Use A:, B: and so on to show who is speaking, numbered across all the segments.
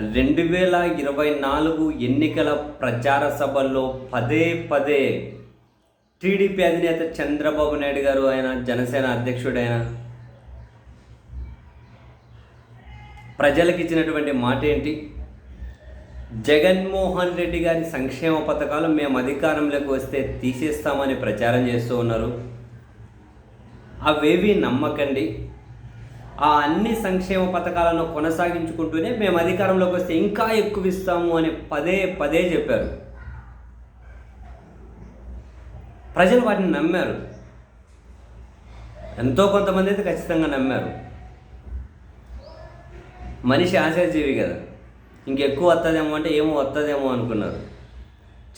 A: రెండు వేల ఇరవై నాలుగు ఎన్నికల ప్రచార సభల్లో పదే పదే టీడీపీ అధినేత చంద్రబాబు నాయుడు గారు ఆయన జనసేన అధ్యక్షుడైన ప్రజలకు ఇచ్చినటువంటి మాట ఏంటి జగన్మోహన్ రెడ్డి గారి సంక్షేమ పథకాలు మేము అధికారంలోకి వస్తే తీసేస్తామని ప్రచారం చేస్తూ ఉన్నారు. అవేవి నమ్మకండి. ఆ అన్ని సంక్షేమ పథకాలను కొనసాగించుకుంటూనే మేము అధికారంలోకి వస్తే ఇంకా ఎక్కువ ఇస్తాము అని పదే పదే చెప్పారు. ప్రజలు వాటిని నమ్మారు. ఎంతో కొంతమంది అయితే ఖచ్చితంగా నమ్మారు. మనిషి ఆశాజీవి కదా. ఇంకెక్కువ వస్తుందేమో అంటే ఏమో వస్తుందేమో అనుకున్నారు.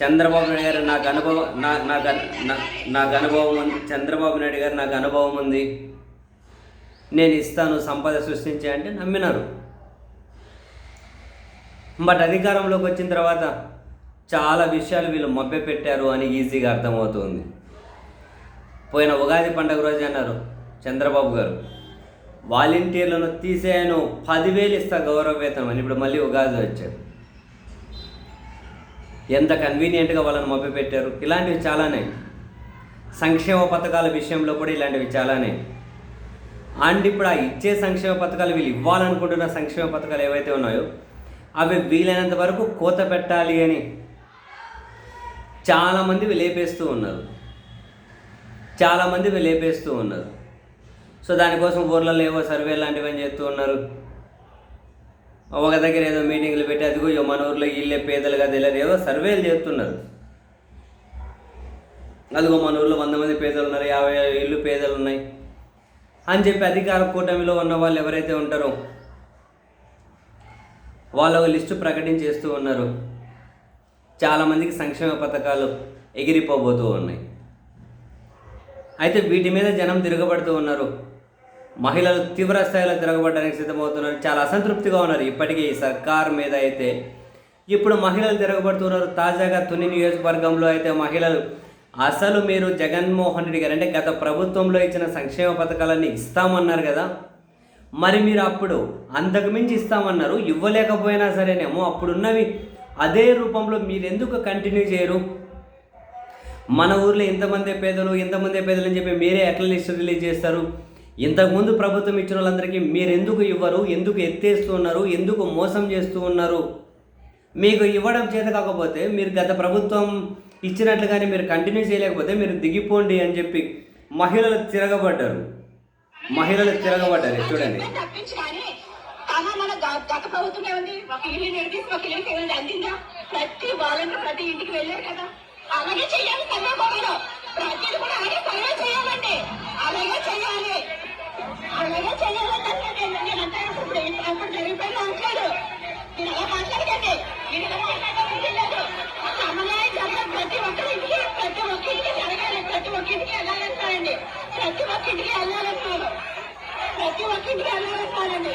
A: చంద్రబాబు నాయుడు గారు నాకు అనుభవం నా నాకు నా- నాకు అనుభవం ఉంది. చంద్రబాబు నాయుడు గారు నాకు అనుభవం ఉంది. నేను ఇస్తాను సంపద సృష్టించే అంటే నమ్మినారు. బట్ అధికారంలోకి వచ్చిన తర్వాత చాలా విషయాలు వీళ్ళు మభ్య పెట్టారు అని ఈజీగా అర్థమవుతుంది. పోయిన ఉగాది పండుగ రోజు అన్నారు చంద్రబాబు గారు. వాలంటీర్లను తీసేయను పదివేలు ఇస్తా గౌరవ వేతనం అని ఇప్పుడు మళ్ళీ ఉగాది వచ్చారు. ఎంత కన్వీనియంట్గా వాళ్ళని మభ్య పెట్టారు ఇలాంటివి చాలానే. సంక్షేమ పథకాల విషయంలో కూడా ఇలాంటివి చాలానే. అండ్ ఇప్పుడు ఆ ఇచ్చే సంక్షేమ పథకాలు వీళ్ళు ఇవ్వాలనుకుంటున్న సంక్షేమ పథకాలు ఏవైతే ఉన్నాయో అవి వీలైనంత వరకు కోత పెట్టాలి అని చాలామంది లేపేస్తూ ఉన్నారు. చాలామంది లేపేస్తూ ఉన్నారు. సో దానికోసం ఊర్లలో ఏవో సర్వే లాంటివి అని చేస్తూ ఉన్నారు? ఒక దగ్గర ఏదో మీటింగ్లు పెట్టి అదిగో మన ఊర్లో ఇల్లే పేదలుగా తెలియదు ఏదో సర్వేలు చేస్తున్నారు. అదిగో మన ఊర్లో వంద మంది పేదలు ఉన్నారు యాభై ఇల్లు పేదలు ఉన్నాయి. అని చెప్పి అధికార కూటమిలో ఉన్న వాళ్ళు ఎవరైతే ఉంటారో వాళ్ళ ఒక లిస్టు ప్రకటించేస్తూ ఉన్నారు. చాలామందికి సంక్షేమ పథకాలు ఎగిరిపోబోతూ ఉన్నాయి. అయితే వీటి మీద జనం తిరగబడుతూ ఉన్నారు. మహిళలు తీవ్ర స్థాయిలో తిరగబడడానికి సిద్ధమవుతున్నారు. చాలా అసంతృప్తిగా ఉన్నారు ఇప్పటికీ ఈ సర్కార్ మీద అయితే. ఇప్పుడు మహిళలు తిరగబడుతున్నారు తాజాగా తుని నియోజకవర్గంలో అయితే మహిళలు అసలు మీరు జగన్మోహన్ రెడ్డి గారు అంటే గత ప్రభుత్వంలో ఇచ్చిన సంక్షేమ పథకాలన్నీ ఇస్తామన్నారు కదా. మరి మీరు అప్పుడు అంతకు మించి ఇస్తామన్నారు ఇవ్వలేకపోయినా సరేనేమో అప్పుడున్నవి అదే రూపంలో మీరు ఎందుకు కంటిన్యూ చేయరు? మన ఊర్లో ఇంతమంది పేదలు ఇంతమంది పేదలు అని చెప్పి మీరే ఎట్లా లిస్ట్ రిలీజ్ చేస్తారు. ఇంతకుముందు ప్రభుత్వం ఇచ్చిన వాళ్ళందరికీ మీరు ఎందుకు ఇవ్వరు? ఎందుకు ఎత్తేస్తూ ఉన్నారు? ఎందుకు మోసం చేస్తూ ఉన్నారు? మీకు ఇవ్వడం చేత కాకపోతే మీరు గత ప్రభుత్వం ఇచ్చినట్లుగానే మీరు కంటిన్యూ చేయలేకపోతే మీరు దిగిపోండి అని చెప్పి మహిళలు తిరగబడ్డారు. మహిళలు తిరగబడ్డారు. చూడండి.
B: గత ప్రభుత్వం ఏముంది ఒక ఇల్లు నేర్పిస్తే ఒక ఇల్లుకి ఏమైనా అందిందా? ప్రతి వాలంటీర్ ప్రతి ఇంటికి వెళ్ళారు కదా. అలాగే చెయ్యాలి కన్యాకుమారిలో ప్రతి ఒక్కరికి ఇంటికి వెళ్ళాలంటున్నారు ప్రతి ఒక్కరికి ఇంటికి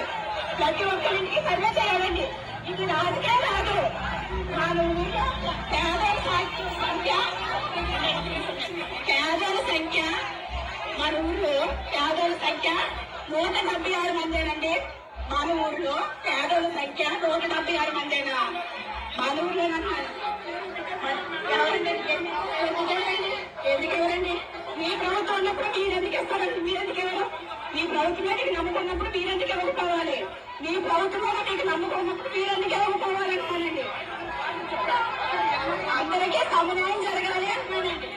B: ప్రతి ఒక్కరికి సర్వే చేయాలండి. ఇది నాదికే రాదు మన పేదల సంఖ్య పేదల సంఖ్య మన ఊళ్ళో పేదల సంఖ్య నూట డెబ్బై ఆరు మందేనండి. మన ఊళ్ళో పేదల సంఖ్య నూట డెబ్బై ఆరు మందేనా? మన ఊళ్ళో ఎందుకెవరండి ఎందుకు ఎవరండి మీ ప్రభుత్వం ఉన్నప్పుడు మీరు ఎందుకు ఇస్తారండి మీరు ఎందుకు ఇవ్వరు మీ ప్రభుత్వమే నమ్ముకున్నప్పుడు మీరెందుకు ఇవ్వకపోవాలి మీ ప్రభుత్వంలో మీకు నమ్ముకున్నప్పుడు మీరెందుకు ఇవ్వకపోవాలి అంటున్నానండి అందరికీ సమన్వయం జరగాలి అంటున్నానండి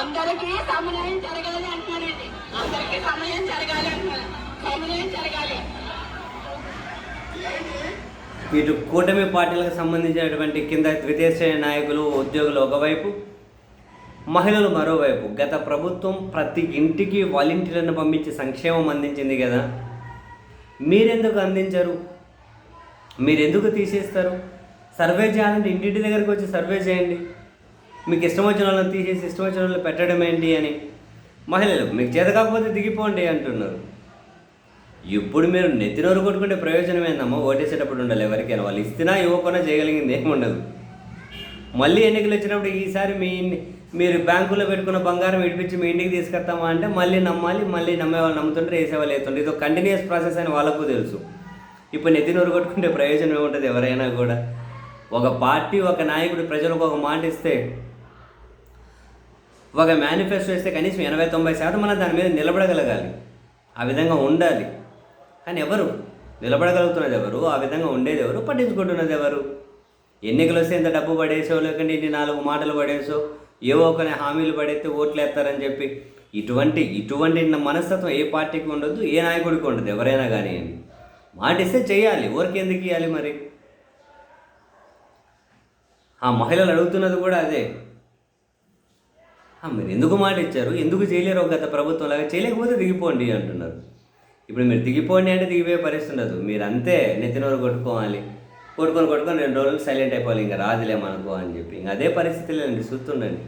B: అందరికీ సమన్వయం జరగాలి అంటున్నానండి అందరికీ సమయం జరగాలి అంటున్నాను సమన్వయం జరగాలి.
A: ఇటు కూటమి పార్టీలకు సంబంధించినటువంటి కింద ద్వితీయ శ్రేణి నాయకులు ఉద్యోగులు ఒకవైపు మహిళలు మరోవైపు గత ప్రభుత్వం ప్రతి ఇంటికి వాలంటీర్లను పంపించి సంక్షేమం అందించింది కదా. మీరెందుకు అందించరు? మీరెందుకు తీసేస్తారు? సర్వే చేయాలంటే ఇంటింటి దగ్గరికి వచ్చి సర్వే చేయండి. మీకు ఇష్టం వచ్చిన వాళ్ళని తీసేసి ఇష్టం వచ్చిన వాళ్ళని పెట్టడం ఏంటి అని. మహిళలు మీకు చేత కాకపోతే దిగిపోండి అంటున్నారు. ఇప్పుడు మీరు నెత్తినోరు కొట్టుకుంటే ప్రయోజనం ఏందమ్మా? ఓటేసేటప్పుడు ఉండాలి ఎవరికైనా. వాళ్ళు ఇస్తున్నా ఇవ్వకుండా చేయగలిగింది ఏముండదు. మళ్ళీ ఎన్నికలు వచ్చినప్పుడు ఈసారి మీ ఇన్ని- మీరు బ్యాంకులో పెట్టుకున్న బంగారం విడిపించి మీ ఇంటికి తీసుకొస్తామా అంటే మళ్ళీ నమ్మాలి మళ్ళీ నమ్మే వాళ్ళు నమ్ముతుంటే వేసేవాళ్ళు అవుతుండే ఇది ఒక కంటిన్యూస్ ప్రాసెస్ అని వాళ్ళకు తెలుసు. ఇప్పుడు నెత్తి కొట్టుకుంటే ప్రయోజనం ఏముంటుంది ఎవరైనా కూడా? ఒక పార్టీ ఒక నాయకుడు ప్రజలకు ఒక మాట ఇస్తే ఒక మేనిఫెస్టో ఇస్తే కనీసం ఎనభై తొంభై శాతం మనం దాని మీద నిలబడగలగాలి. ఆ విధంగా ఉండాలి. కానీ ఎవరు? నిలబడగలుగుతున్నది ఎవరు? ఆ విధంగా ఉండేది ఎవరు? పట్టించుకుంటున్నది ఎవరు? ఎన్నికలు వస్తే ఇంత డబ్బు పడేసో లేకుంటే ఇన్ని నాలుగు మాటలు పడేసో? ఏవో కొన్ని హామీలు పడేస్తే ఓట్లేస్తారని చెప్పి ఇటువంటి ఇటువంటి మనస్తత్వం ఏ పార్టీకి ఉండదు ఏ నాయకుడికి ఉండదు ఎవరైనా కానీ. మాట ఇస్తే చేయాలి ఊరికి ఎందుకు ఇవ్వాలి మరి? ఆ మహిళలు అడుగుతున్నది కూడా అదే. మీరు ఎందుకు మాట ఇచ్చారు? ఎందుకు చేయలేరు గత ప్రభుత్వం లాగా? చేయలేకపోతే దిగిపోండి అంటున్నారు. ఇప్పుడు మీరు దిగిపోండి అంటే దిగిపోయే పరిస్థితి ఉండదు. మీరు అంతే నెత్తినోరు కొట్టుకోవాలి. కొట్టుకొని కొట్టుకొని రెండు రోజులు సైలెంట్ అయిపోవాలి ఇంకా రాదులే మనకు అని చెప్పి. ఇంకా అదే పరిస్థితిలో చూస్తుండండి